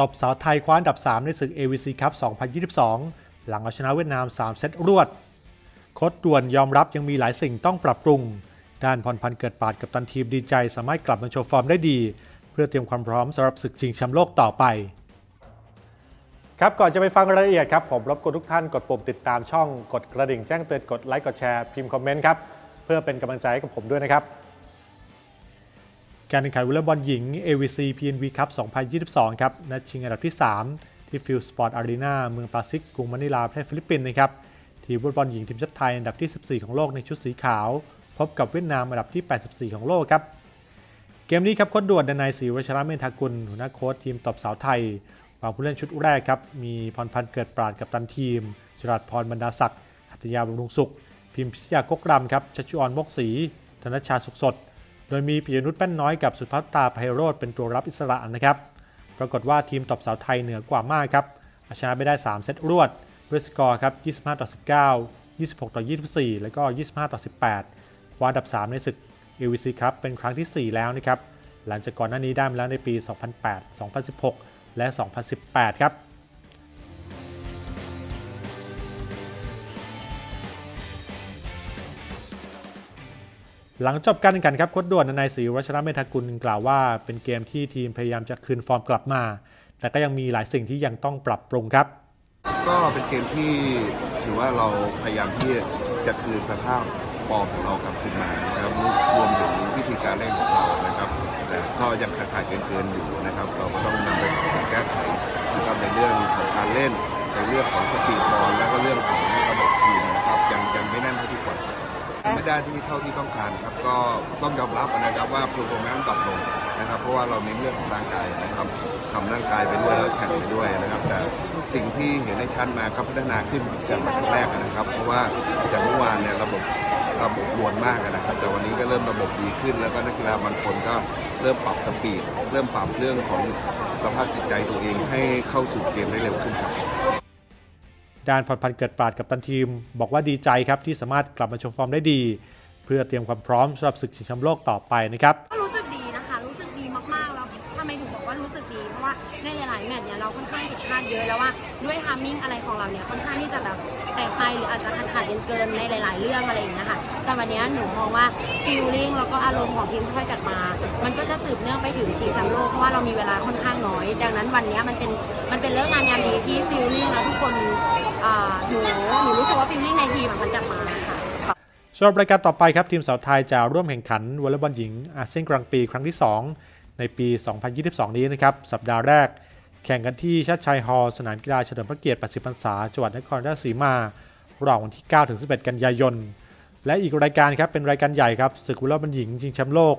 ตบสาวไทยคว้าอันดับ 3 ในศึก AVC ครับ 2022 หลังเอาชนะเวียดนาม 3 เซตรวด โค้ดด่วนยอมรับยังมีหลายสิ่งต้องปรับปรุง ด้านพรพันธ์เกิดปาดกับตันทีมดีใจ สามารถกลับมาโชว์ฟอร์มได้ดี เพื่อเตรียมความพร้อมสำหรับศึกชิงแชมป์โลกต่อไป ครับก่อนจะไปฟังรายละเอียดครับ ผมรบกวนทุกท่านกดปุ่มติดตามช่องกดกระดิ่งแจ้งเตือนกดไลค์กดแชร์พิมพ์คอมเมนต์ครับเพื่อเป็นกำลังใจให้กับผมด้วยนะครับ การแข่งขันวอลเลย์บอลหญิง AVC PNV Cup 2022 ครับ นัดชิงอันดับที่ 3 ที่ฟิลสปอร์ตอารีนาเมืองปาซิกกรุงมะนิลาประเทศฟิลิปปินส์นะครับ ทีมวอลเลย์บอลหญิงทีมชาติไทยอันดับที่ 14 ของโลกในชุดสีขาว พบกับเวียดนามอันดับที่ 84 ของโลกครับ เกมนี้ครับโค้ชด่วนดนายศรีวัชระเมธากุลหัวหน้าโค้ชทีมตบสาวไทยวางผู้เล่นชุดแรกครับ มีพรพันธ์เกิดปราดกับตันทีมจรัสพรบรรดาศักดิ์หัตยาบำรุงสุข พิมพิยากกรำครับชัชชุออนมกศรีธนชชาสุขสด โดยมีปิยนุชแป้นน้อยกับสุภัตตาไพโรธเป็นตัวรับอิสระนะครับ ปรากฏว่าทีมตบสาวไทยเหนือกว่ามากครับเอาชนะไปได้ 3 เซตรวด ด้วยสกอร์ครับ 25 ต่อ 19 26 ต่อ 24 แล้วก็ 25 ต่อ 18 คว้าอันดับ 3 ในศึก AVC ครับเป็นครั้งที่ 4 แล้วนะครับ หลังจากก่อนหน้านี้ได้มาแล้วในปี 2008 2016 และ 2018 ครับ หลังจบการแข่งขันครับโค้ชด่วนนายศรีวัชระเมธากุลกล่าวว่า เป็นเกมที่ทีมพยายามจะคืนฟอร์มกลับมา แต่ก็ยังมีหลายสิ่งที่ยังต้องปรับปรุงครับ ก็เป็นเกมที่ถือว่าเราพยายามที่จะคืนสภาพฟอร์มของเรากลับคืนมานะครับรวมถึงวิธีการเล่นของเรานะครับแต่ก็ยังขาดขาดเกินๆอยู่นะครับ เราก็ต้องนำไปแก้ไขนะครับในเรื่องของการเล่นในเรื่องของสปีดบอ ได้ที่เท่าที่ต้องการครับก็ต้องยอมรับนะครับว่าโปรแกรมต่ำลงนะครับ เพราะว่าเราเน้นเรื่องของร่างกายนะครับทำร่างกายไปด้วยแล้วแข่งไปด้วยนะครับ แต่สิ่งที่เห็นได้ชัดมาครับพัฒนาขึ้นจากวันแรกนะครับ เพราะว่าจากเมื่อวานเนี่ยระบบระบบวนมากนะครับ แต่วันนี้ก็เริ่มระบบดีขึ้น แล้วก็นักกีฬาบางคนก็เริ่มปรับสปีด เริ่มปรับเรื่องของสภาพจิตใจตัวเองให้เข้าสู่เกมได้เร็วขึ้นครับ ด้านพรพันธ์เกิดปราดกับตันทีม บอกว่าดีใจครับที่สามารถกลับมาชมฟอร์มได้ดี เพื่อเตรียมความพร้อมสำหรับศึกชิงแชมป์โลกต่อไปนะครับก็รู้สึกดีนะคะ รู้สึกดีมากๆแล้วทำไมถึงบอกว่ารู้สึกดี เพราะว่าในหลายๆแมตช์เนี่ยเราค่อนข้างผิดพลาดเยอะแล้วว่าด้วยทามมิ่งอะไรของเราเนี่ยค่อนข้างที่จะแบบแตกไปหรืออาจจะขาดขาดเกินในหลาย ๆ เรื่องอะไรอย่างเงี้ยค่ะ แต่วันนี้หนูมองว่าฟีลลิ่งแล้วก็อารมณ์ของทีมค่อยๆกลับมา มันก็จะสืบเนื่องไปถึงชิงแชมป์โลกเพราะว่าเรามีเวลาค่อนข้างน้อย ดังนั้นวันนี้มันเป็นมันเป็นเรื่องงานยามดีที่ฟีลลิ่งแล้วทุกคนหนูหนูรู้สึกว่าฟีลลิ่งในทีมมันกลับมาค่ะสำหรับรายการต่อไปครับทีมสาวไทยจะร่วมแข่งขันวอลเลย์บอลหญิงอาเซียนกลางปีครั้งที่ 2 ในปี 2022 นี้นะครับสัปดาห์แรก แข่งกันที่ชาติชัยฮอลล์สนามกีฬาเฉลิมพระเกียรติ 80 พรรษาจังหวัดนครราชสีมาระหว่างวันที่ 9 ถึง 11 กันยายน และอีกรายการครับเป็นรายการใหญ่ครับศึกวอลเลย์บอลหญิงชิงแชมป์โลก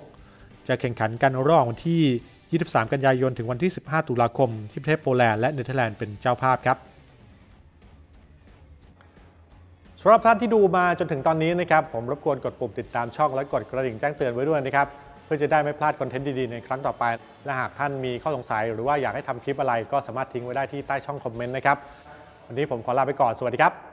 จะแข่งขันกันระหว่างวันที่ 23 กันยายนถึงวันที่ 15 ตุลาคม ที่ประเทศโปแลนด์และเนเธอร์แลนด์เป็นเจ้าภาพครับสำหรับท่านที่ดูมาจนถึงตอนนี้นะครับผมรบกวนกดปุ่มติดตามช่องและกดกระดิ่งแจ้งเตือนไว้ด้วยนะครับเพื่อจะได้ไม่พลาดคอนเทนต์ดีๆในครั้งต่อไป และหากท่านมีข้อสงสัย หรือว่าอยากให้ทำคลิปอะไรก็สามารถทิ้งไว้ได้ที่ใต้ช่องคอมเมนต์นะครับวันนี้ผมขอลาไปก่อนสวัสดีครับ